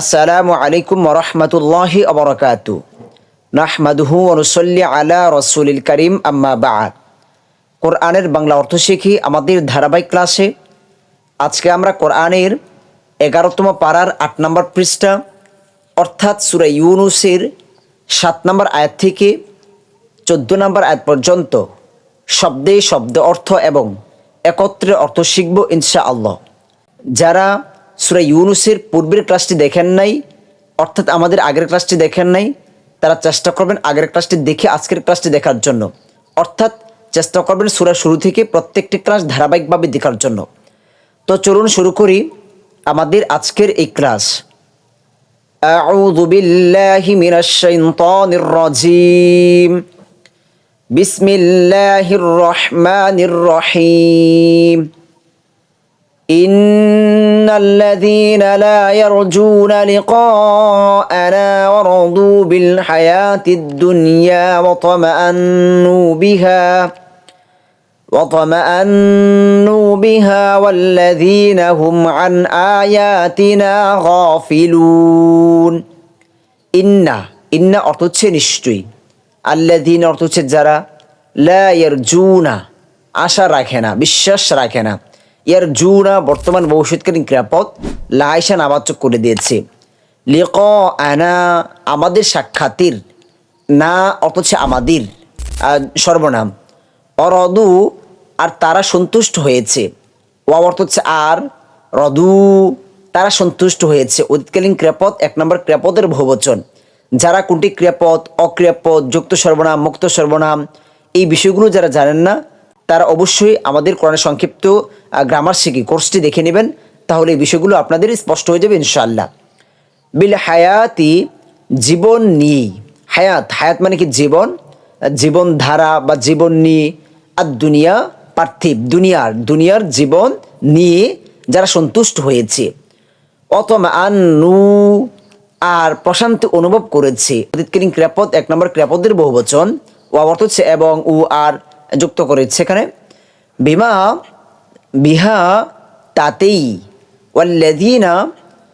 আসসালামু আলাইকুম রহমতুল্লাহি আবরকাতু নাহমাদুহু অনুসল্লি আলা রসুলিল করিম, আম্মা বাদ। কোরআনের বাংলা অর্থ শিখি আমাদের ধারাবাহিক ক্লাসে। আজকে আমরা কোরআনের এগারোতম পাড়ার আট নম্বর পৃষ্ঠা, অর্থাৎ সুরা ইউনুসের সাত নম্বর আয়াত থেকে চোদ্দ নম্বর আয়াত পর্যন্ত শব্দে শব্দ অর্থ এবং একত্রে অর্থ শিখব ইনশা আল্লাহ যারা সুরা ইউনুসের পূর্বের ক্লাসটি দেখেন নাই অর্থাৎ আমাদের আগের ক্লাসটি দেখেন নাই তারা চেষ্টা করবেন আগের ক্লাসটি দেখে আজকের ক্লাসটি দেখার জন্য অর্থাৎ চেষ্টা করবেন সুরা শুরু থেকে প্রত্যেকটি ক্লাস ধারাবাহিকভাবে দেখার জন্য তো চলুন শুরু করি আমাদের আজকের এই ক্লাস أعوذ بالله من الشيطان الرجيم بسم الله الرحمن الرحيم إن الذين لا يرجون لقاءنا ورضوا بالحياة الدنيا وطمأنوا بها وطمأنوا بها والذين هم عن آياتنا غافلون ইন্না ইন্না অর্থ হচ্ছে নিশ্চয়ই আল্লাদিন অর্থ হচ্ছে যারা লা ইয়ারজুনা আশা রাখে না বিশ্বাস রাখে না ইয়ার জুনা বর্তমান ভবিষ্যৎকালীন ক্রিয়াপদ লাইসা নাবাচক করে দিয়েছে। লিক আনা আমাদের সাক্ষাতের, না অথচ আমাদের সর্বনাম। অরদু আর তারা সন্তুষ্ট হয়েছে। ওয়া অর্থ হচ্ছে আর, রদু, তারা সন্তুষ্ট হয়েছে। অতীতকালীন ক্রিয়াপদ এক নম্বর ক্রিয়াপদের বহুবচন। যারা কোনটি ক্রিয়াপদ, অক্রিয়াপদ, যুক্ত সর্বনাম, মুক্ত সর্বনাম, এই বিষয়গুলো যারা জানেন না তারা অবশ্যই আমাদের কোরআনের সংক্ষিপ্ত গ্রামার শিখি কোর্সটি দেখে নেবেন, তাহলে এই বিষয়গুলো আপনাদের স্পষ্ট হয়ে যাবে ইনশাআল্লাহ। বিল হায়াতি জীবন নিয়ে, হায়াত হায়াত মানে কি জীবন? জীবন ধারা বা জীবন নিয়ে, আর দুনিয়া পার্থিব, দুনিয়ার দুনিয়ার জীবন নিয়ে যারা সন্তুষ্ট হয়েছে। অতমা আনু, আর প্রশান্তি অনুভব করেছে। ক্রিয়াপদ এক নম্বর ক্রিয়াপদের বহুবচন। ও অর্থ হচ্ছে এবং উ আর যুক্ত করেছে এখানে। বিমা বিহা তাতেই ওয়াল্লাযীনা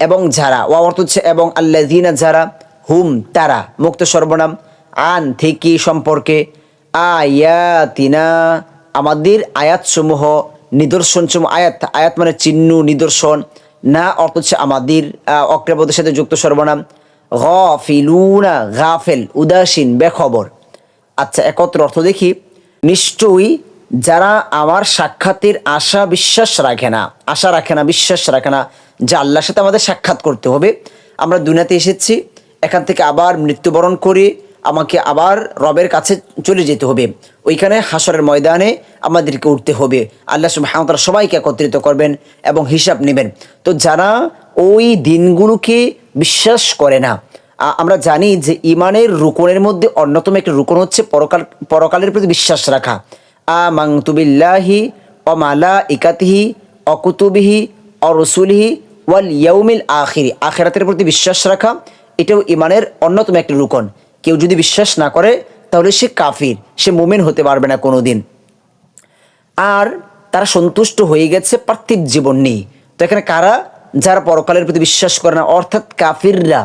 এবং যারা ওয়া অর্থ হচ্ছে এবং আল্লাযীনা যারা হুম তারা মুক্ত সর্বনাম আন থেকে সম্পর্কে আয়াতিনা আমাদের আয়াতসমূহ নিদর্শনসমূহ আয়াত আয়াত মানে চিহ্ন নিদর্শন না অর্থ হচ্ছে আমাদের আহ, অক্রিয়াপদের সাথে যুক্ত সর্বনাম গফিলুনা গাফেল উদাসীন বেখবর। আচ্ছা একত্র অর্থ দেখি। নিশ্চয়ই যারা আমার সাক্ষাতের আশা বিশ্বাস রাখে না, আশা রাখে না, বিশ্বাস রাখে না যে আল্লাহর সাথে আমাদের সাক্ষাৎ করতে হবে। আমরা দুনিয়াতে এসেছি, এখান থেকে আবার মৃত্যুবরণ করে আমাকে আবার রবের কাছে চলে যেতে হবে। ওইখানে হাসরের ময়দানে আমাদেরকে উঠতে হবে। আল্লাহ সুবাহতাল সবাইকে একত্রিত করবেন এবং হিসাব নেবেন। তো যারা ওই দিনগুলোকে বিশ্বাস করে না আমরা জানি যে ইমানের রুকনের মধ্যে অন্যতম একটি রুকন হচ্ছে পরকাল, পরকালের প্রতি বিশ্বাস রাখা। আ মাংতুবিল্লাহি অ মালা ইকাতিহি অকুতুবিহি অ রসুলিহি ওয়াল ইয়াউমিল আখিরি। আখেরাতের প্রতি বিশ্বাস রাখা, এটাও ইমানের অন্যতম একটি রুকন। কেউ যদি বিশ্বাস না করে, তাহলে সে কাফির, সে মুমিন হতে পারবে না কোনো দিন আর তারা সন্তুষ্ট হয়ে গেছে পার্থিব জীবন নিয়ে। তো এখানে কারা? যারা পরকালের প্রতি বিশ্বাস করে না, অর্থাৎ কাফিররা।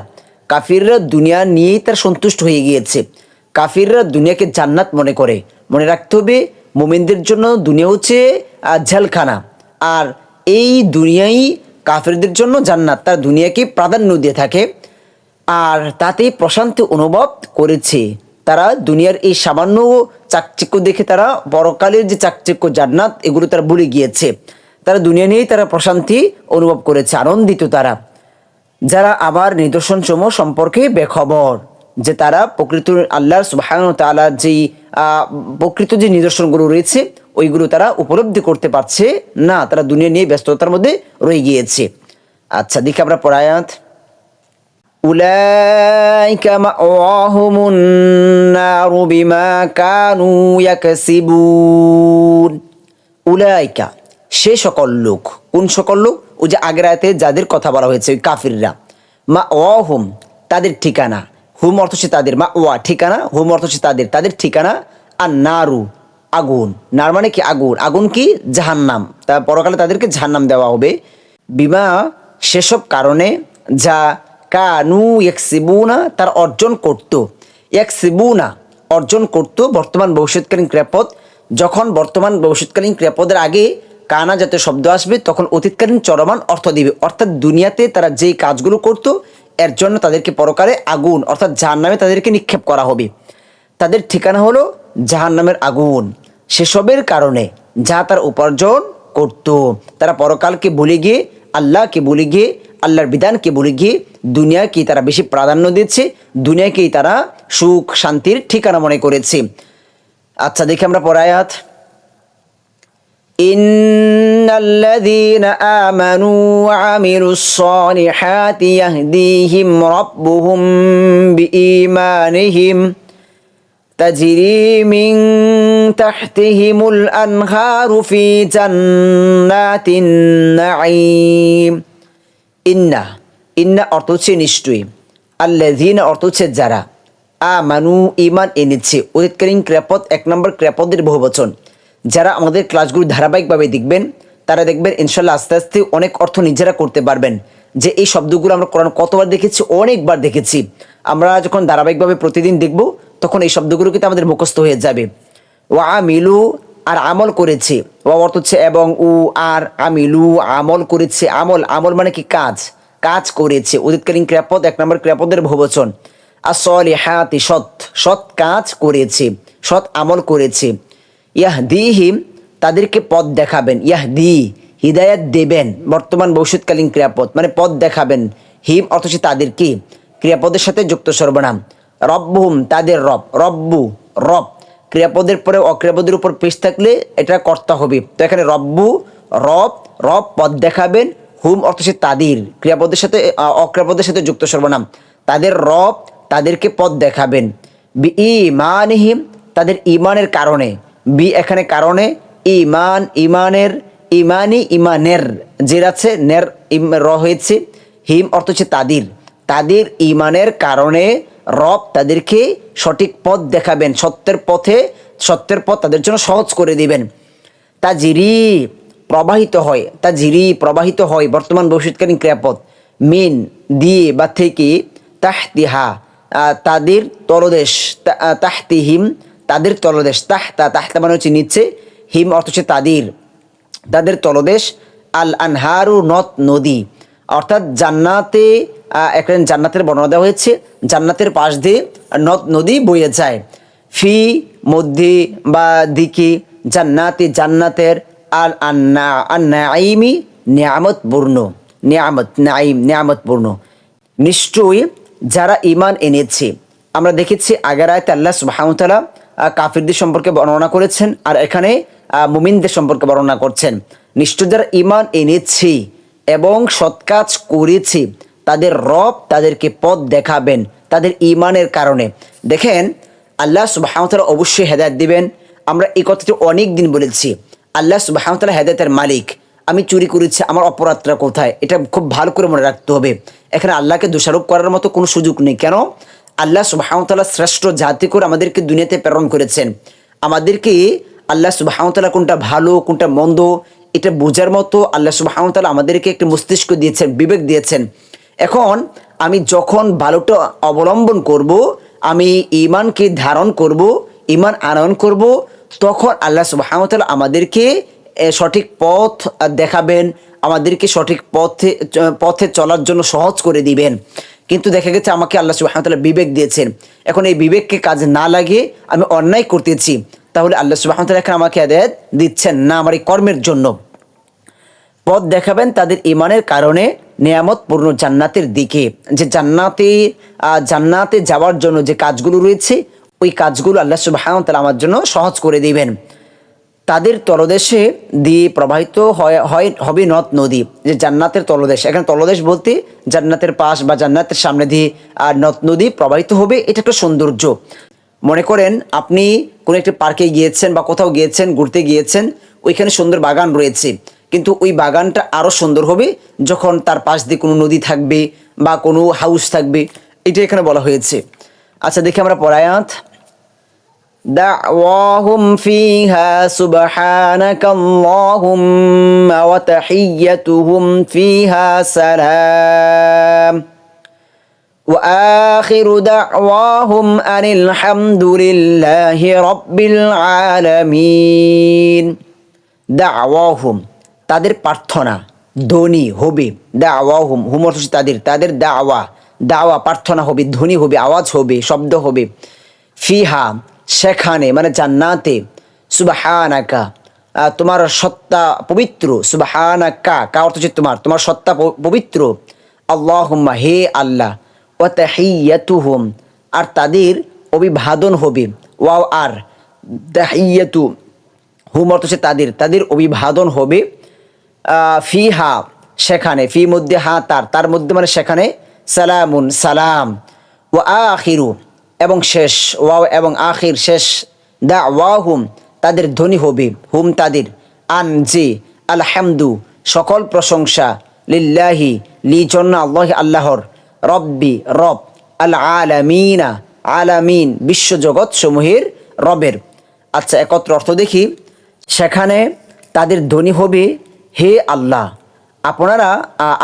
কাফিররা দুনিয়া নিয়েই তারা সন্তুষ্ট হয়ে গিয়েছে। কাফিররা দুনিয়াকে জান্নাত মনে করে। মনে রাখতে হবে মোমেনদের জন্য দুনিয়া হচ্ছে আহ, জেলখানা। আর এই দুনিয়াই কাফিরদের জন্য জান্নাত। তার দুনিয়াকে প্রাধান্য দিয়ে থাকে। আর তাতে প্রশান্তি অনুভব করেছে। তারা দুনিয়ার এই সামান্য চাকচিক্য দেখে তারা পরকালের যে চাকচিক্য জান্নাত এগুলো তারা ভুলে গিয়েছে। তারা দুনিয়া নিয়েই তারা প্রশান্তি অনুভব করেছে আনন্দিত তারা। যারা আবার নিদর্শন সমূহ সম্পর্কে বেখবর যে তারা প্রকৃত আল্লাহর সুবাহান তালার যেই আহ, প্রকৃত যে নিদর্শনগুলো রয়েছে ওইগুলো তারা উপলব্ধি করতে পারছে না তারা দুনিয়া নিয়ে ব্যস্ততার মধ্যে রয়ে গিয়েছে আচ্ছা দেখি আমরা পড়ায়াত أولئك مأواهم النار بما كانوا يكسبون উলাইকা সে সকল লোক কোন সকল লোক ও যে আগের আয়াতে যাদের কথা বলা হয়েছে, ওই কাফিররা। মা ওয়াহুম তাদের ঠিকানা। হুম অর্থ হচ্ছে তাদের। মা ওয়া ঠিকানা, হুম অর্থ হচ্ছে তাদের। তাদের ঠিকানা আর নারু আগুন। নার মানে কি? আগুন। আগুন কি? জাহান্নাম। তা পরকালে তাদেরকে জাহান্নাম দেওয়া হবে। বিমা সেসব কারণে যা কানু এক ইয়াকসিবুনা, তার অর্জন করত। ইয়াকসিবুনা, অর্জন করত বর্তমান ভবিষ্যৎকালীন ক্রিয়াপদ। যখন বর্তমান ভবিষ্যৎকালীন ক্রিয়াপদের আগে কানা জাতীয় শব্দ আসবে, তখন অতীতকালীন চরমান অর্থ দিবে। অর্থাৎ দুনিয়াতে তারা যেই কাজগুলো করত, এর জন্য তাদেরকে পরকালে আগুন, অর্থাৎ যার নামে তাদেরকে নিক্ষেপ করা হবে। তাদের ঠিকানা হলো জাহান নামের আগুন। সেসবের কারণে যা তার উপার্জন করত, তারা পরকালকে ভুলে গিয়ে, আল্লাহকে ভুলে গিয়ে, আল্লাহর বিধানকে ভুলে গিয়ে দুনিয়াকে তারা বেশি প্রাধান্য দিচ্ছে, দুনিয়াকেই তারা সুখ, শান্তির ঠিকানা মনে করেছে। আচ্ছা দেখি আমরা পরায়াত إن الذين آمنوا وعملوا الصالحات يهديهم ربهم بإيمانهم تجري من تحتهم الأنهار في جنات النعيم ইন্না ইন্না অর্থ হচ্ছে নিশ্চয়ই আল্লাযীনা অর্থ হচ্ছে যারা আমানু ইমান এনেছে অতীতকালীন ক্রিয়াপদ এক নম্বর ক্রিয়াপদের বহুবচন যারা আমাদের ক্লাসগুলো ধারাবাহিকভাবে দেখবেন, তারা দেখবেন ইনশাল্লাহ আস্তে আস্তে অনেক অর্থ নিজেরা করতে পারবেন। যে এই শব্দগুলো আমরা কোরআন কতবার দেখেছি, অনেকবার দেখেছি। আমরা যখন ধারাবাহিকভাবে প্রতিদিন দেখব, তখন এই শব্দগুলো কিন্তু আমাদের মুখস্থ হয়ে যাবে। ওয়া মিলু আর আমল করেছে। ওয়া অর্থ হচ্ছে এবং, উ, আর, আমিলু, আমল করেছে। আমল আমল মানে কি? কাজ। কাজ করেছে। অতীতকালীন ক্রিয়াপদ, এক নম্বর ক্রিয়াপদের বহুবচন। আর সলি হাতি সৎ। সৎ কাজ করেছে। সৎ আমল করেছে। ইয়াহদিহিম, তাদেরকে পথ দেখাবেন। ইয়াহদি, হিদায়াত দেবেন, বর্তমান ভবিষ্যৎকালীন ক্রিয়াপদ। মানে পথ দেখাবেন। হিম অথচ তাদের কি? ক্রিয়াপদের সাথে যুক্ত সর্বনাম। রব্বহুম, তাদের রব। রব্বু, রব। ক্রিয়াপদের পরে অক্রিয়াপদের উপর পেশ থাকলে এটা কর্তা হবে। তো এখানে রব্বু, রব রব পদ দেখাবেন। হুম অর্থ সে তাদের। ক্রিয়াপদের সাথে অক্রিয়াপদের সাথে যুক্ত সর্বনাম। তাদের রব তাদেরকে পদ দেখাবেন। বি ইমানহিম তাদের ইমানের কারণে। বি এখানে কারণে ইমান ইমানের ইমানি ইমানের জের আছে নের র হয়েছে হিম অর্থ হচ্ছে তাদের। তাদের ইমানের কারণে রব তাদেরকে সঠিক পথ দেখাবেন সত্যের পথে সত্যের পথ তাদের জন্য সহজ করে দিবেন। তা জিরি প্রবাহিত হয় তা জিরি প্রবাহিত হয় বর্তমান ভবিষ্যৎকালীন ক্রিয়াপদ। মিন দিয়ে বা থেকে তাহতিহা তাদের তলদেশ তা- আহ, তাহতিহিম তাদের তলদেশ তাহতা তাহতা মানে হচ্ছে নিচ্ছে হিম অর্থ হচ্ছে তাদের। তাদের তলদেশ আল আনহারু নদ, নদী। অর্থাৎ জান্নাতে এখানে জান্নাতের বর্ণনা দেওয়া হয়েছে, জান্নাতের পাশ দিয়ে নদ, নদী বয়ে যায়। ফি, মধ্যে বা দিকে, জান্নাতে, জান্নাতের আল আন্না আন্নাইমি নিয়ামত পূর্ণ। নিয়ামত নাইম নিয়ামত পূর্ণ। নিশ্চয়ই যারা ইমান এনেছে, আমরা দেখেছি আগের আয়তে আল্লাহ সুবাহতালা কাফিরদের সম্পর্কে বর্ণনা করেছেন আর এখানে মুমিনদের সম্পর্কে বর্ণনা করছেন। নিশ্চয় যারা ইমান এনেছে এবং সৎ কাজ করেছে, তাদের রব তাদেরকে পথ দেখাবেন, তাদের ইমানের কারণে। দেখেন, আল্লাহ সুবাহতালা অবশ্যই হেদায়ত দিবেন। আমরা এই কথাটি অনেক দিন বলেছি। আল্লাহ সুবাহতালা হেদায়তের মালিক। আমি চুরি করেছি, আমার অপরাধটা কোথায়? এটা খুব ভালো করে মনে রাখতে হবে। এখানে আল্লাহকে দোষারোপ করার মতো কোনো সুযোগ নেই। কেন? আল্লাহ সুবাহতাল্লাহ শ্রেষ্ঠ জাতি করে আমাদেরকে দুনিয়াতে প্রেরণ করেছেন। আমাদেরকে আল্লাহ সুবাহতাল্লাহ কোনটা ভালো, কোনটা মন্দ, এটা বোঝার মতো আল্লাহ সুবাহতাল্লাহ আমাদেরকে একটি মস্তিষ্ক দিয়েছেন, বিবেক দিয়েছেন। এখন আমি যখন ভালোটা অবলম্বন করব, আমি ইমানকে ধারণ করব ইমান আনয়ন করব, তখন আল্লাহ সুবাহতাল্লাহ আমাদেরকে সঠিক পথ দেখাবেন, আমাদেরকে সঠিক পথে পথে চলার জন্য সহজ করে দিবেন। কিন্তু দেখা গেছে আমাকে আল্লাহ সুবাহতাল্লাহ বিবেক দিয়েছেন। এখন এই বিবেককে কাজে না লাগিয়ে আমি অন্যায় করতেছি। তাহলে আল্লাহ সুবাহতাল্লাহ এখন আমাকে আদায়ত দিচ্ছেন না আমার এই কর্মের জন্য। পথ দেখাবেন তাদের ইমানের কারণে নিয়ামত পূর্ণ জান্নাতের দিকে। যে জান্নাতে জান্নাতে যাওয়ার জন্য যে কাজগুলো রয়েছে, ওই কাজগুলো আল্লাহ সুবাহান তালা আমার জন্য সহজ করে দিবেন। তাদের তলদেশে দিয়ে প্রবাহিত হয় হয় হবে নদ নদী, যে জান্নাতের তলদেশ। এখানে তলদেশ বলতে জান্নাতের পাশ বা জান্নাতের সামনে দিয়ে আর নদ নদী প্রবাহিত হবে, এটা একটা সৌন্দর্য। মনে করেন আপনি কোনো একটি পার্কে গিয়েছেন বা কোথাও গিয়েছেন, ঘুরতে গিয়েছেন, ওইখানে সুন্দর বাগান রয়েছে। কিন্তু ওই বাগানটা আরও সুন্দর হবে যখন তার পাশ দিয়ে কোনো নদী থাকবে বা কোনো হাউস থাকবে। এটা এখানে বলা হয়েছে। আচ্ছা দেখি আমরা পরায়াত। دعواهم فيها سبحانك اللهم وتحيتهم فيها سلام وآخر دعواهم أن الحمد لله رب العالمين দাওয়াহুম তাদের প্রার্থনা ধ্বনি হবে দাওয়াহুম হুম অর্থ হচ্ছে তাদের তাদের দাওয়া দাওয়া প্রার্থনা হবে ধ্বনি হবে আওয়াজ হবে শব্দ হবে ফিহা সেখানে মানে জান্নাতে, সুবাহানাকা তোমার সত্তা পবিত্র, সুবাহানাকা, কা অর্থ হচ্ছে তোমার তোমার সত্তা পবিত্র। আল্লাহ হে আল্লাহ ও তাহিয়াতুহুম, আর তাদের অভিবাদন হবে। ওয়াও, আর তাহিয়াতু হুম অর্থ হচ্ছে তাদের তাদের অভিবাদন হবে। ফি হা সেখানে ফি মধ্যে হা, তার তার মধ্যে মানে সেখানে সালামুন, সালাম। ও আখিরু এবং শেষ ওয়াও এবং আখির শেষ দা ওয়াহুম তাদের ধ্বনি হবে, হুম তাদের। আন যে আলহামদু, সকল প্রশংসা লিল্লাহি লি জন্য আল্লাহ আল্লাহর। রব্বি, রব আল আলামিনা আলামিন বিশ্বজগৎ সমূহের রবের। আচ্ছা একত্র অর্থ দেখি। সেখানে তাদের ধ্বনি হবে হে আল্লাহ, আপনারা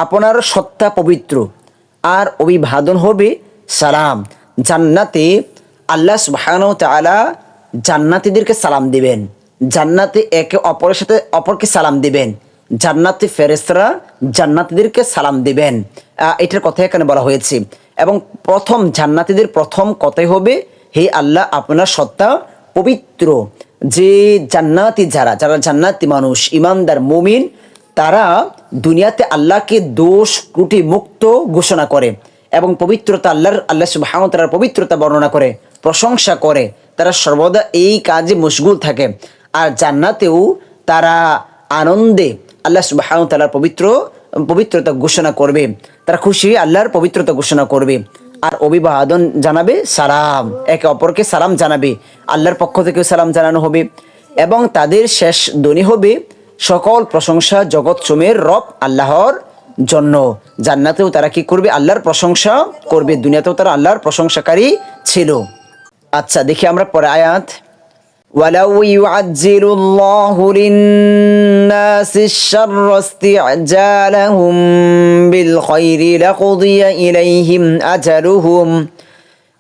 আপনার সত্তা পবিত্র। আর অভিবাদন হবে সালাম। জান্নাতে আল্লাহ সুবহানাহু ওয়া তাআলা জান্নাতীদেরকে সালাম দিবেন। জান্নাতে একে অপরের সাথে অপরকে সালাম দিবেন। জান্নাতে ফেরেশতারা জান্নাতীদেরকে সালাম দিবেন। এটার কথা এখানে বলা হয়েছে। এবং প্রথম জান্নাতীদের প্রথম কথাই হবে, হে আল্লাহ, আপনার সত্তা পবিত্র। যে জান্নাতি যারা যারা জান্নাতি মানুষ, ইমানদার, মুমিন, তারা দুনিয়াতে আল্লাহকে দোষ, ত্রুটি, মুক্ত ঘোষণা করে। এবং পবিত্রতা আল্লাহর, আল্লাহ ওয়া পবিত্রতা বর্ণনা করে, প্রশংসা করে, তারা সর্বদা এই কাজে মশগুল থাকে। আর জান্নাতেও তারা আনন্দে আল্লাহ ওয়া পবিত্র, পবিত্রতা ঘোষণা করবে। তারা খুশি আল্লাহর পবিত্রতা ঘোষণা করবে। আর অভিবাদন জানাবে সালাম। একে অপরকে সালাম জানাবে। আল্লাহর পক্ষ থেকেও সালাম জানানো হবে। এবং তাদের শেষ ধ্বনি হবে, সকল প্রশংসা জগৎ চমের রব আল্লাহর জন্য জান্নাতেও তারা কি করবে আল্লাহর প্রশংসা করবে দুনিয়াতেও তারা আল্লাহর প্রশংসাকারী ছিল আচ্ছা দেখি আমরা পরে আয়াত ولو يعجل الله للناس الشر استعجالهم بالخير لقضي إليهم أجلهم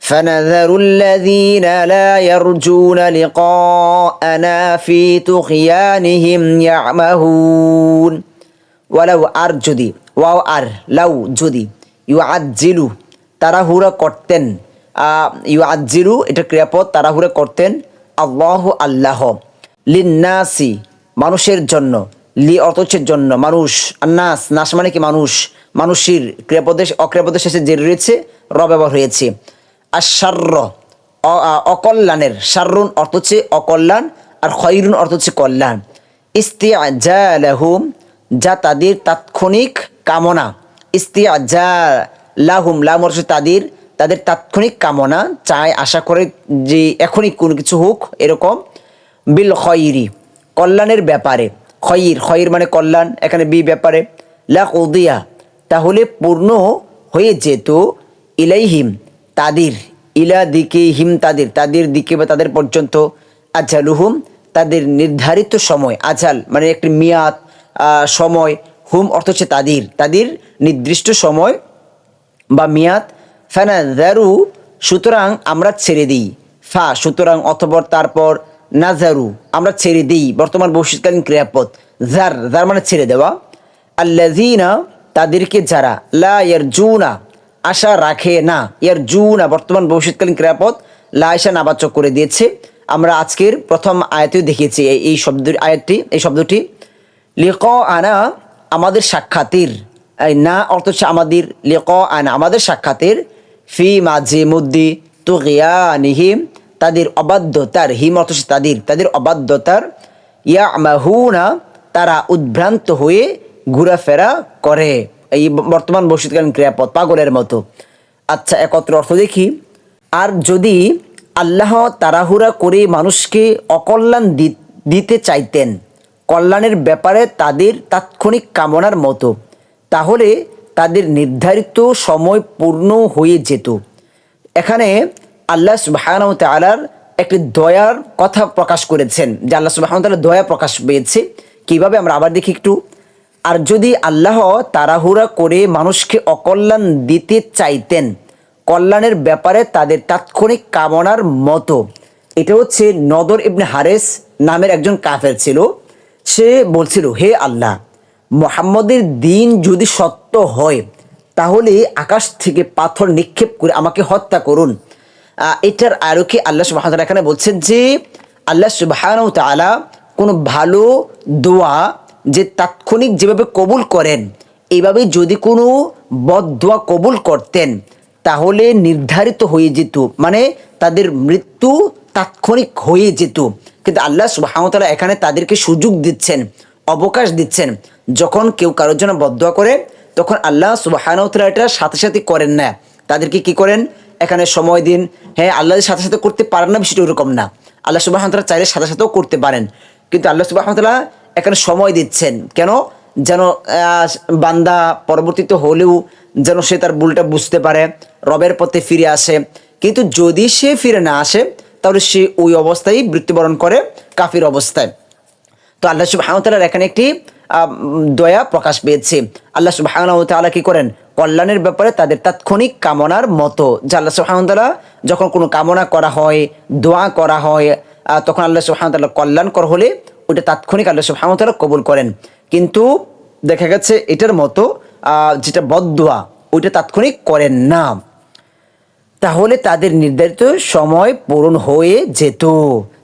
فنذر الذين لا يرجون لقاءنا في طغيانهم يعمهون ওয়ালাউ আর যদি ওয়াও আর লাউ যদি ইউ আজিলু তাড়াহুড়া করতেন। ইউ আজিলু এটা ক্রিয়াপদ, তাড়াহুড়া করতেন। আল্লাহ আল্লাহ লিন্নাসি, মানুষের জন্য, লি অর্থের জন্য, মানুষ নাস নাস মানে কি মানুষ, মানুষের ক্রিয়াপদের অক্রিয়াপদের শেষে যে রয়েছে র ব্যবহার হয়েছে। আর সার্র অকল্যাণের সার্রুন অর্থ হচ্ছে অকল্যাণ, আর খৈরুন অর্থ হচ্ছে কল্যাণ। ইস্তিয়াজালাহুম যা তাদের তাৎক্ষণিক কামনা। ইস্তিয়া যা লাহুম লাম অর্থ হচ্ছে তাদের তাদের তাৎক্ষণিক কামনা চায়, আশা করে যে এখনই কোনো কিছু হোক এরকম। বিল খয়রি, কল্যাণের ব্যাপারে। খয়ির খয়ির মানে কল্যাণ, এখানে বি ব্যাপারে। লা উদিয়া তাহলে পূর্ণ হয়ে যেত ইলাইহিম তাদের, ইলা দিকে হিম তাদের তাদের দিকে বা তাদের পর্যন্ত। আজালুহুম তাদের নির্ধারিত সময় আজাল মানে একটি মেয়াদ সময়, হুম অর্থ হচ্ছে তাদের। তাদের নির্দিষ্ট সময় বা মেয়াদ। ফ্যানা জারু সুতরাং আমরা ছেড়ে দিই। ফা, সুতরাং অথবা তারপর নাজারু আমরা ছেড়ে দিই। বর্তমান ভবিষ্যৎকালীন ক্রিয়াপদ। জার জার মানে ছেড়ে দেওয়া। আল্লাযিনা, তাদেরকে যারা, লা ইয়ার ইয়ারজুনা, আশা রাখে না। ইয়ার জুনা বর্তমান ভবিষ্যৎকালীন ক্রিয়াপদ, লা আশা নাবাচক করে দিয়েছে। আমরা আজকের প্রথম আয়াতেও দেখিয়েছি এই- এই শব্দ, আয়াতটি, এই শব্দটি। লিক আনা আমাদের সাক্ষাতের না অর্থ হচ্ছে আমাদের লিক আনা আমাদের সাক্ষাতের, ফি মাঝে মধ্যে তো নিহিম তাদের অবাধ্যতার, হিম অর্থ তাদের তাদের অবাধ্যতার ইয়া মাহুনা তারা উদ্ভ্রান্ত হয়ে ঘোরাফেরা করে। এই বর্তমান বর্ষিতকালীন ক্রিয়াপদ পাগলের মতো। আচ্ছা একত্র অর্থ দেখি। আর যদি আল্লাহ তাড়াহুড়া করে মানুষকে অকল্যাণ দিতে চাইতেন কল্যাণের ব্যাপারে তাদের তাৎক্ষণিক কামনার মতো। তাহলে তাদের নির্ধারিত সময় পূর্ণ হয়ে যেত। এখানে আল্লাহ সুবাহান তালার একটি দয়ার কথা প্রকাশ করেছেন, যে আল্লাহ সুবাহান তাআলা দয়া প্রকাশ পেয়েছে। কীভাবে আমরা আবার দেখি একটু? আর যদি আল্লাহ তাড়াহুড়া করে মানুষকে অকল্যাণ দিতে চাইতেন, কল্যাণের ব্যাপারে তাদের তাৎক্ষণিক কামনার মতো। এটা হচ্ছে নদর ইবনে হারেস নামের একজন কাফের ছিল। সে বলছিল, হে আল্লাহ, মোহাম্মদের দিন যদি সত্য হয়, তাহলে আকাশ থেকে পাথর নিক্ষেপ করে আমাকে হত্যা করুন। এটার আলোকে আল্লাহ সুবাহ এখানে বলছেন যে, আল্লাহ সুবাহ তালা কোনো ভালো দোয়া যে তাৎক্ষণিক যেভাবে কবুল করেন এইভাবে যদি কোনো বদ দোয়া কবুল করতেন, তাহলে নির্ধারিত হয়ে যেত মানে তাদের মৃত্যু তাৎক্ষণিক হয়ে যেত। কিন্তু আল্লাহ সুবাহতালা এখানে তাদেরকে সুযোগ দিচ্ছেন, অবকাশ দিচ্ছেন। যখন কেউ কারোর জন্য বদয়া করে, তখন আল্লাহ সুবাহানতলা এটা সাথে সাথে করেন না। তাদেরকে কি করেন? এখানে সময় দিন। হ্যাঁ আল্লাহর সাথে সাথে করতে পারেন না, বিষয়টা ওরকম না। আল্লাহ সুবাহতালা চাইলে সাথে সাথেও করতে পারেন। কিন্তু আল্লাহ সুবাহতালা এখানে সময় দিচ্ছেন। কেন? যেন বান্দা পরবর্তীতে হলেও যেন সে তার ভুলটা বুঝতে পারে, রবের পথে ফিরে আসে। কিন্তু যদি সে ফিরে না আসে তাহলে সে ওই অবস্থায় মৃত্যুবরণ করে কাফির অবস্থায়। তো আল্লাহ সুবাহতালার এখানে একটি দয়া প্রকাশ পেয়েছে। আল্লাহ সুবাহ তাআলা কি করেন? কল্যাণের ব্যাপারে তাদের তাৎক্ষণিক কামনার মতো, যে আল্লাহ সুবাহতালা যখন কোনো কামনা করা হয়, দোয়া করা হয় তখন আল্লাহ সুবাহতাল্লাহ কল্যাণকর হলে ওটা তাৎক্ষণিক আল্লাহ সুবাহতাল্লাহ কবুল করেন। কিন্তু দেখা গেছে এটার মতো যেটা বদোয়া ওইটা তাৎক্ষণিক করেন না। তাহলে তাদের নির্ধারিত সময় পূরণ হয়ে যেত।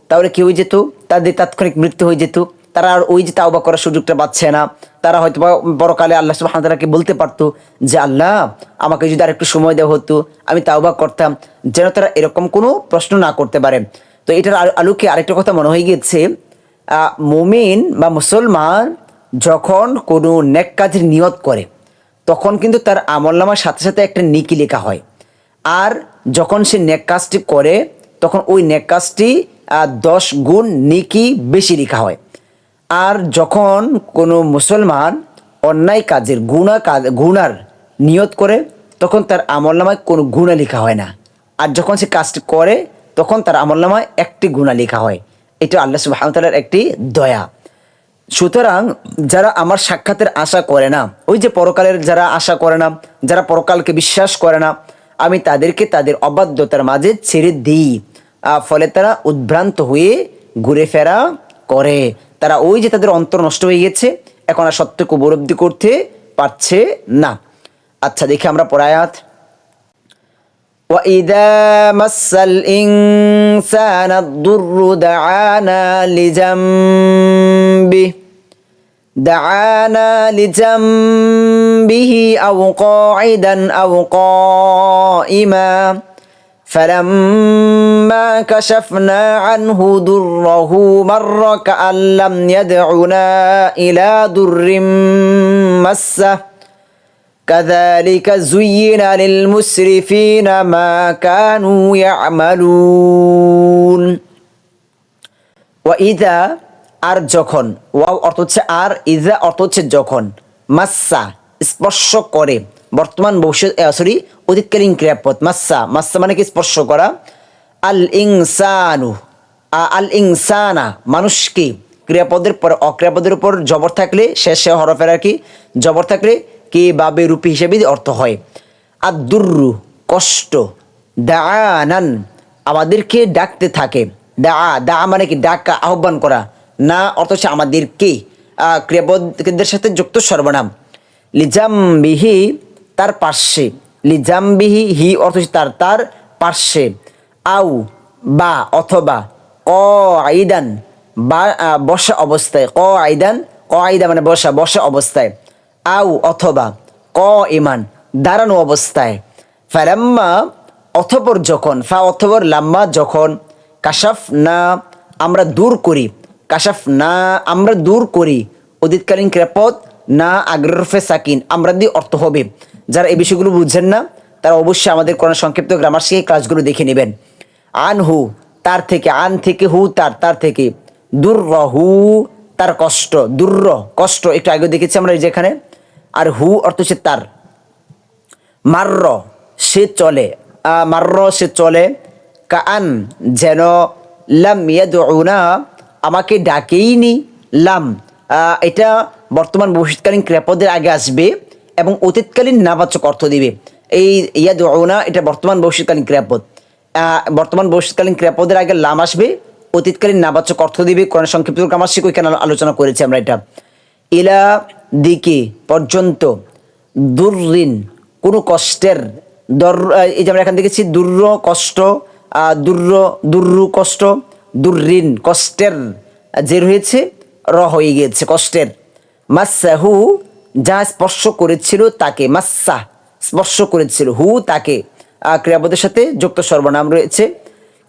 তাহলে কি হয়ে যেত? তাদের তাৎক্ষণিক মৃত্যু হয়ে যেত। তারা আর ওই যে তাওবা করার সুযোগটা পাচ্ছে না। তারা হয়তো বড়কালে আল্লাহ সুবাহতালাকে বলতে পারতো যে আল্লাহ আমাকে যদি আর একটু সময় দেওয়া হতো আমি তাওবা করতাম। যেন তারা এরকম কোনো প্রশ্ন না করতে পারে। তো এটার আলোকে আরেকটা কথা মনে হয়ে আহ, মুমিন বা মুসলমান যখন কোনো নেক কাজের নিয়ত করে তখন কিন্তু তার আমলনামার সাথে সাথে একটা নিকি লেখা হয়। আর যখন সে নেক কাজটি করে, তখন ওই নেক কাজটি দশ গুণ নিকি বেশি লেখা হয়। আর যখন কোনো মুসলমান অন্যায় কাজের গুণা কাজ, গুণার নিয়ত করে, তখন তার আমলনামায় কোনো গুণা লেখা হয় না। আর যখন সে কাজটি করে, তখন তার আমলনামায় একটি গুণা লেখা হয়। এটা আল্লাহ সুবাহতালার একটি দয়া। সুতরাং যারা আমার সাক্ষাতের আশা করে না, ওই যে পরকালের যারা আশা করে না, যারা পরকালকে বিশ্বাস করে না আমি তাদেরকে তাদের অবাধ্যতার মাঝে ছেড়ে দিই আহ, ফলে তারা উদ্ভ্রান্ত হয়ে ঘুরে ফেরা করে তারা ওই যে তাদের অন্তর নষ্ট হয়ে গেছে এখন আর সত্যকে উপলব্ধি করতে পারছে না আচ্ছা দেখি আমরা পড়ায়াত وإذا مس الإنسان الضر دعانا لجنبه دعانا لجنبه أو قاعدا أو قائما. فلما كشفنا عنه ضره مر كأن لم يدعنا إلى ضر مسه. كذلك زين للمسرفين ما كانوا يعملون. وإذا আর যখন, ওয়াও অর্থ হচ্ছে আর, ইজা অর্থ হচ্ছে যখন, মাস্সা, স্পর্শ করে, বর্তমান ভবিষ্যৎ সরি অতীতকালীন ক্রিয়াপদ, মাস্সা মাস্সা মানে কি? স্পর্শ করা। আল ইনসানু আ- আল ইনসানা মানুষকে ক্রিয়াপদের পর, অক্রিয়াপদের উপর জবর থাকলে, শেষে হরফের আর কি? জবর থাকলে, কে বাবে রূপী হিসেবে অর্থ হয়। আর দুর্রু কষ্ট দানান আমাদেরকে ডাকতে থাকে। দা দা মানে কি? ডাকা, আহ্বান করা। না, অর্থ হচ্ছে আমাদেরকে ক্রিয়াপদের সাথে যুক্ত সর্বনাম। লিজাম্বিহি তার পার্শ্বে। লিজাম্বিহি, হি অর্থ তার তার পার্শ্বে। আউ, বা অথবা ক আইদান, বা বসা অবস্থায়। ক আইদান, ক আইদা মানে বসা বসা অবস্থায়। আউ অথবা ক ইমান, দাঁড়ানো অবস্থায়। ফারাম্মা, অথপর যখন, ফা অথপর লাম্মা যখন কাশাফ না আমরা দূর করি। কাশাফ, না আমরা দূর করি অতীতকালীন ক্রাপদ না আগ্রফে সাকিন। আমরা দিয়ে অর্থ হবে। যারা এই বিষয়গুলো বুঝছেন না, তারা অবশ্যই আমাদের কোরআন সংক্ষিপ্ত গ্রামার শিখে ক্লাসগুলো দেখে নেবেন। আন হু, তার থেকে, আন থেকে হু, তার তার থেকে। দুর দুর্রহু তার কষ্ট। দুর্র কষ্ট, একটু আগে দেখেছি আমরা এই যেখানে আর হু অর্থ হচ্ছে তার। মার্র সে চলে। মার্র সে চলে। কান যেন লাম ইয়াদউনা আমাকে ডাকেইনি লাম এটা বর্তমান ভবিষ্যৎকালীন ক্রিয়াপদের আগে আসবে এবং অতীতকালীন নাবাচক অর্থ দিবে। এই ইয়াদউনা, এটা বর্তমান ভবিষ্যৎকালীন ক্রিয়াপদ। বর্তমান ভবিষ্যৎকালীন ক্রিয়াপদের আগে লাম আসবে, অতীতকালীন নাবাচক অর্থ দিবে। কোরআন সংক্ষিপ্ত গ্রামাসিক ওইখানে আলোচনা করেছি আমরা এটা। ইলা দিকে পর্যন্ত দুর্ঋণ কোনো কষ্টের দর এই যে আমরা এখান দেখেছি, দুর্র কষ্ট দুর্র দুর্রু কষ্ট। দুর্ঋণ কষ্টের যে রয়েছে র হয়ে গিয়েছে, কষ্টের। মাসাহু, যা স্পর্শ করেছিল তাকে, মাসা, স্পর্শ করেছিল। হু, তাকে। ক্রিয়াপদের সাথে যুক্ত সর্বনাম রয়েছে।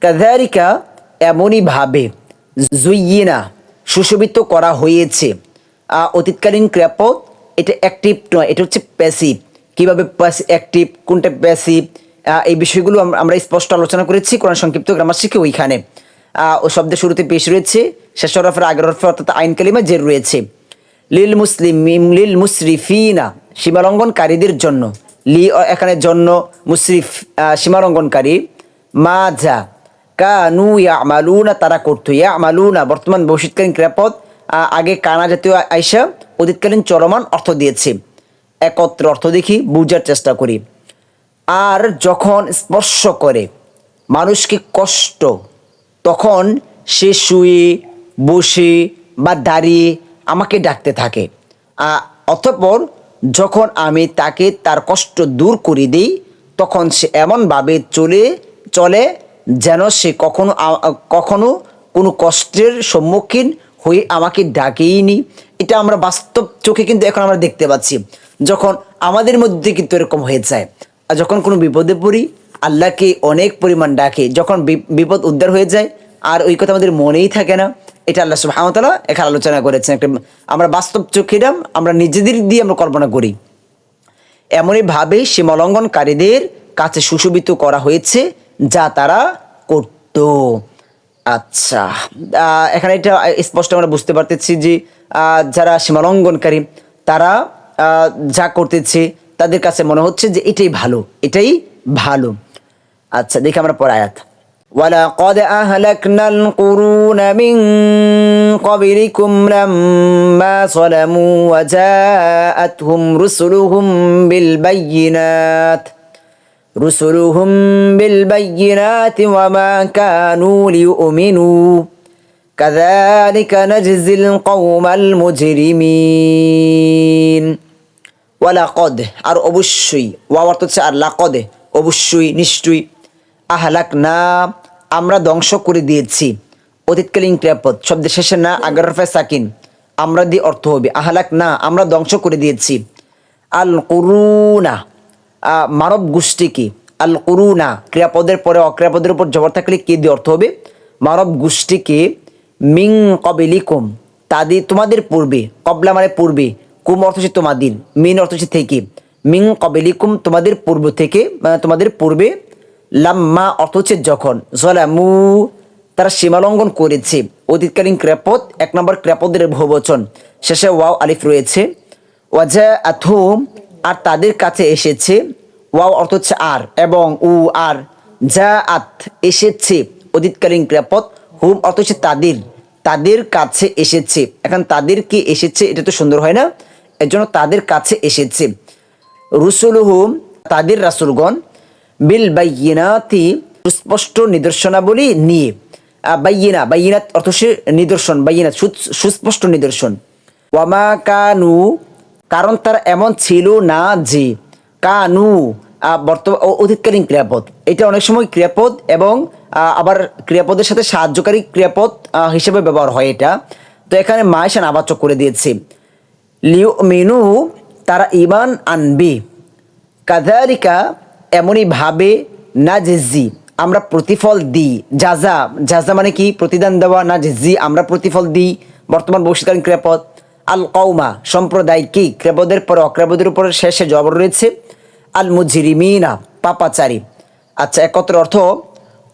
কাধারিকা এমনই ভাবে জুইয়িনা, সুশোভিত করা হয়েছে। অতীতকালীন ক্রিয়াপদ এটা অ্যাক্টিভ নয়, এটা হচ্ছে প্যাসিভ কীভাবে অ্যাক্টিভ কোনটা প্যাসিভ এই বিষয়গুলো আম- আমরা স্পষ্ট আলোচনা করেছি, কোরআন সংক্ষিপ্ত গ্রামার শিখে ওইখানে। ও শব্দের শুরুতে পেশ রয়েছে। শেষ হরফের আগের হরফে অর্থাৎ আইন কালিমা জের রয়েছে। লিল মুসলিম লিল মুসরিফিনা সীমালঙ্ঘনকারীদের জন্য। লি এখানে জন্য মুসরিফ সীমালঙ্ঘনকারী। মা যা কানু ইয়ামালুনা, তারা করতো। ইয়ামালুনা, বর্তমান ভবিষ্যৎকালীন ক্রিয়াপদ আগে কানা জাতীয় আইসা অতীতকালীন চলমান অর্থ দিয়েছে। একত্র অর্থ দেখি, বুঝার চেষ্টা করি। আর যখন স্পর্শ করে মানুষকে কষ্ট তখন সে শুয়ে, বসে বা দাঁড়িয়ে আমাকে ডাকতে থাকে। অতঃপর যখন আমি তাকে তার কষ্ট দূর করে দিই, তখন সে এমনভাবে চলে চলে যেন সে কখনো কখনো কোনো কষ্টের সম্মুখীন হয়ে আমাকে ডাকেইনি। এটা আমরা বাস্তব চোখে কিন্তু এখন আমরা দেখতে পাচ্ছি। যখন আমাদের মধ্যে কিন্তু এরকম হয়ে যায় আর যখন কোনো বিপদে পড়ি আল্লাহকে অনেক পরিমাণ ডাকে। যখন বিপদ উদ্ধার হয়ে যায়, আর ওই কথা আমাদের মনেই থাকে না, এটা আল্লাহ সুবহানাহু এখানে আলোচনা করেছেন। একটা আমরা বাস্তব চোখেরাম আমরা নিজেদের দিয়ে আমরা কল্পনা করি। এমনই ভাবে সীমালঙ্ঘনকারীদের কাছে সুশোভিত করা হয়েছে, যা তারা করত। আচ্ছা এখানে এটা স্পষ্ট আমরা বুঝতে পারতেছি যে যারা সীমালঙ্ঘনকারী, তারা যা করতেছে, তাদের কাছে মনে হচ্ছে যে এটাই ভালো এটাই ভালো। আচ্ছা দেখি আমরা পরে আয়াত ولقد أهلكنا القرون من قبلكم لما ظلموا وجاءتهم رسلهم بالبينات رسلهم بالبينات وما كانوا ليؤمنوا كذلك نجزي القوم المجرمين ওয়ালাকদ আর অবশ্যই ওয়া অর্থ হচ্ছে আর লাকদে অবশ্যই নিশ্চয়ই আহলাক না আমরা ধ্বংস করে দিয়েছি। অতীতকালীন ক্রিয়াপদ, শব্দের শেষে না, আগের রফে সাকিন। আমরা দিয়ে অর্থ হবে আহলাক না আমরা ধ্বংস করে দিয়েছি। আল কুরুনা মানব গোষ্ঠী কি? আল কুরুনা ক্রিয়াপদের পরে অক্রিয়াপদের উপর জবর থাকলে কি দিয়ে অর্থ হবে? মানব গোষ্ঠীকে মিং কবিলিকুম তাদের তোমাদের পূর্বে, কবলা মানে পূর্বে, কুম অর্থ হচ্ছে তোমাদের, মিন অর্থ হচ্ছে থেকে। মিং কবিলিকুম তোমাদের পূর্ব থেকে মানে তোমাদের পূর্বে লাম্মা অর্থ হচ্ছে যখন, জলামু, তারা সীমালঙ্ঘন করেছে। অতীতকালীন ক্রিয়াপদ, এক নম্বর ক্রিয়াপদের বহুবচন। শেষে ওয়াও আলিফ রয়েছে। ওয়াজা আথুম আর তাদের কাছে এসেছে। ওয়াও অর্থ হচ্ছে আর, এবং উ, আর। যা আত এসেছে অতীতকালীন ক্রিয়াপদ, হুম অর্থ হচ্ছে তাদের। তাদের কাছে এসেছে। এখন তাদের কি এসেছে, এটা তো সুন্দর হয় না? এর জন্য তাদের কাছে এসেছে। রুসুল হুম তাদের রাসুলগণ বিল বাইয়িনাতি সুস্পষ্ট নিদর্শনাবলী নিয়ে। আহ, বাইয়িনা বাইয়িনাত অর্থ হচ্ছে নিদর্শন বাইয়িনাত সু- সুস্পষ্ট নিদর্শন। ওয়ামা কানু কারণ তারা এমন ছিল না যে কানু বর্তমান অতীতকালীন ক্রিয়াপদ। এটা অনেক সময় ক্রিয়াপদ এবং আবার ক্রিয়াপদের সাথে সাহায্যকারী ক্রিয়াপদ হিসেবে ব্যবহার হয় এটা। তো এখানে মায়েশান আবাচক করে দিয়েছে। লিও মেনু তারা ইমান আনবি। কাদারিকা এমনই ভাবে না জেজি আমরা প্রতিফল দিই। যাজা যাজা মানে কি? প্রতিদান দেওয়া না জেজি আমরা প্রতিফল দিই। বর্তমান ভবিষ্যৎকালীন ক্রিয়াপদ আল কৌমা সম্প্রদায় কি? ক্রিয়াপদের পরে অক্রিয়াপদের উপরে শেষে জবর রয়েছে আল মুজরিমিনা পাপাচারী। আচ্ছা একত্র অর্থ,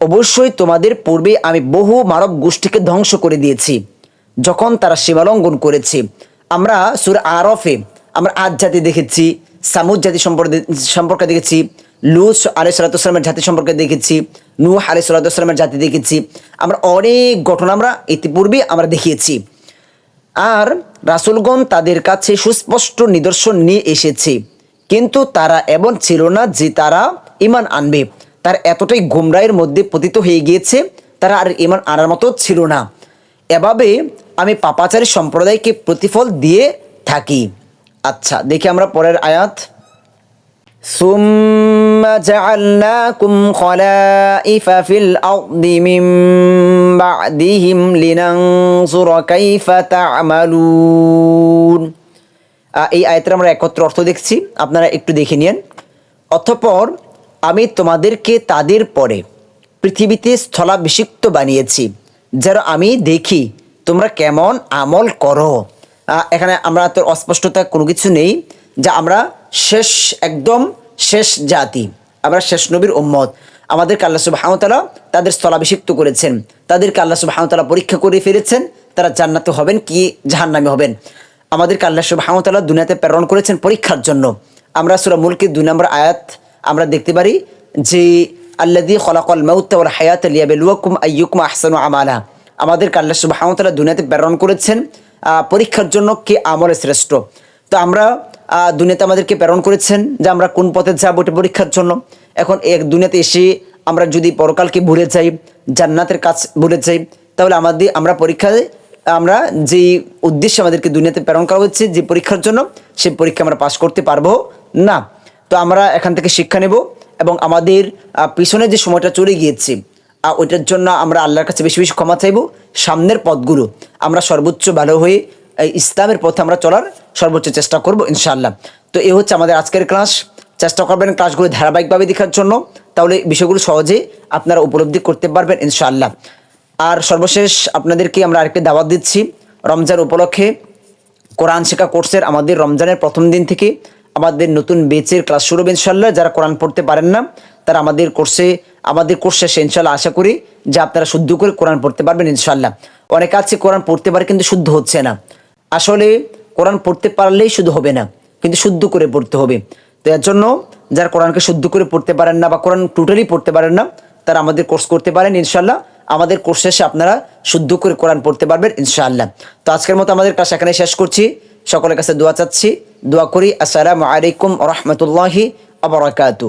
অবশ্যই তোমাদের পূর্বে আমি বহু মানব গোষ্ঠীকে ধ্বংস করে দিয়েছি, যখন তারা সীমালঙ্ঘন করেছে। আমরা সুর আরফে, আমরা আজ জাতি দেখেছি, সামুদ জাতি সম্পর্কে সম্পর্কে দেখেছি লুস আলি সালাতামের জাতি সম্পর্কে দেখেছি, নূহ আলি সালাতামের জাতি দেখেছি। আমরা অনেক ঘটনা আমরা ইতিপূর্বে আমরা দেখিয়েছি। আর রাসুলগণ তাদের কাছে সুস্পষ্ট নিদর্শন নিয়ে এসেছে। কিন্তু তারা এমন ছিল না যে তারা ইমান আনবে। তার এতটাই গুমরাইয়ের মধ্যে পতিত হয়ে গিয়েছে, তারা আর ইমান আনার মতো ছিল না। এভাবে আমি পাপাচারী সম্প্রদায়কে প্রতিফল দিয়ে থাকি। আচ্ছা দেখি আমরা পরের আয়াত। ثم جعلناكم خلائف في الأرض من بعدهم لننظر كيف تعملون আহ, এই আয়াতের আমরা একত্র অর্থ দেখছি আপনারা একটু দেখে নিন অতঃপর আমি তোমাদেরকে তাদের পরে পৃথিবীতে স্থলাভিষিক্ত বানিয়েছি যেন আমি দেখি তোমরা কেমন আমল করো আহ, এখানে আমরা তো অস্পষ্টতা কোনো কিছু নেই যা আমরা শেষ, একদম শেষ জাতি আমরা শেষ নবীর উম্মত। আমাদেরকে আল্লাহ সুবাহতালা তাদের স্থলাভিষিক্ত করেছেন। তাদেরকে আল্লাহ সুবাহতালা পরীক্ষা করে ফিরেছেন তারা জান্নাতে হবেন কি জাহান্নামে হবেন। আমাদেরকে আল্লাহ সুবাহতাল্লাহ দুনিয়াতে প্রেরণ করেছেন পরীক্ষার জন্য। আমরা সুরা মুলকের দুই নম্বর আয়াত আমরা দেখতে পারি যে আল্লাদি খলাকল মৌতাল হায়াত লিয়াবেলুয়াকুম আইয়ুকুম আহসানু আমালা। আমাদেরকে আল্লাহ সুবাহতাল্লাহ দুনিয়াতে প্রেরণ করেছেন। পরীক্ষার জন্য কে আমলে শ্রেষ্ঠ। তো আমরা দুনিয়াতে আমাদেরকে প্রেরণ করেছেন যে আমরা কোন পথে যাব এটা পরীক্ষার জন্য। এখন এক দুনিয়াতে এসে আমরা যদি পরকালকে ভুলে যাই, জান্নাতের কাজ ভুলে যাই, তাহলে আমাদের আমরা পরীক্ষায়, আমরা যেই উদ্দেশ্যে আমাদেরকে দুনিয়াতে প্রেরণ করা হচ্ছে যে পরীক্ষার জন্য, সেই পরীক্ষা আমরা পাশ করতে পারব না। তো আমরা এখান থেকে শিক্ষা নেব এবং আমাদের পিছনে যে সময়টা চলে গিয়েছে ওইটার জন্য আমরা আল্লাহর কাছে বেশি বেশি ক্ষমা চাইব। সামনের পথগুলো আমরা সর্বোচ্চ ভালো হয়ে ইসলামের পথে আমরা চলার সর্বোচ্চ চেষ্টা করব, ইনশাআল্লাহ। তো এই হচ্ছে আমাদের আজকের ক্লাস। চেষ্টা করবেন ক্লাসগুলো ধারাবাহিকভাবে দেখার জন্য। তাহলে বিষয়গুলো সহজেই আপনারা উপলব্ধি করতে পারবেন, ইনশাআল্লাহ। আর সর্বশেষ আপনাদেরকে আমরা আরেকটি দাওয়াত দিচ্ছি। রমজান উপলক্ষে কোরআন শেখা কোর্সের আমাদের রমজানের প্রথম দিন থেকে আমাদের নতুন বেচের ক্লাস শুরু হবে ইনশাল্লাহ যারা কোরআন পড়তে পারেন না, তারা আমাদের কোর্সে, আমাদের কোর্স শেষে ইনশাল্লাহ আশা করি যে আপনারা শুদ্ধ করে কোরআন পড়তে পারবেন ইনশাল্লাহ অনেকে আছে কোরআন পড়তে পারে কিন্তু শুদ্ধ হচ্ছে না। আসলে কোরআন পড়তে পারলেই শুধু হবে না, কিন্তু শুদ্ধ করে পড়তে হবে। তো এর জন্য যারা কোরআনকে শুদ্ধ করে পড়তে পারেন না বা কোরআন টোটালি পড়তে পারেন না, তারা আমাদের কোর্স করতে পারেন ইনশাল্লাহ আমাদের কোর্স শেষে আপনারা শুদ্ধ করে কোরআন পড়তে পারবেন ইনশাআল্লাহ। তো আজকের মতো আমাদের ক্লাস এখানে শেষ করছি। সকলের কাছে দোয়া চাচ্ছি। দোয়া করি। আসসালামু আলাইকুম রহমতুল্লাহি আবরাকাতু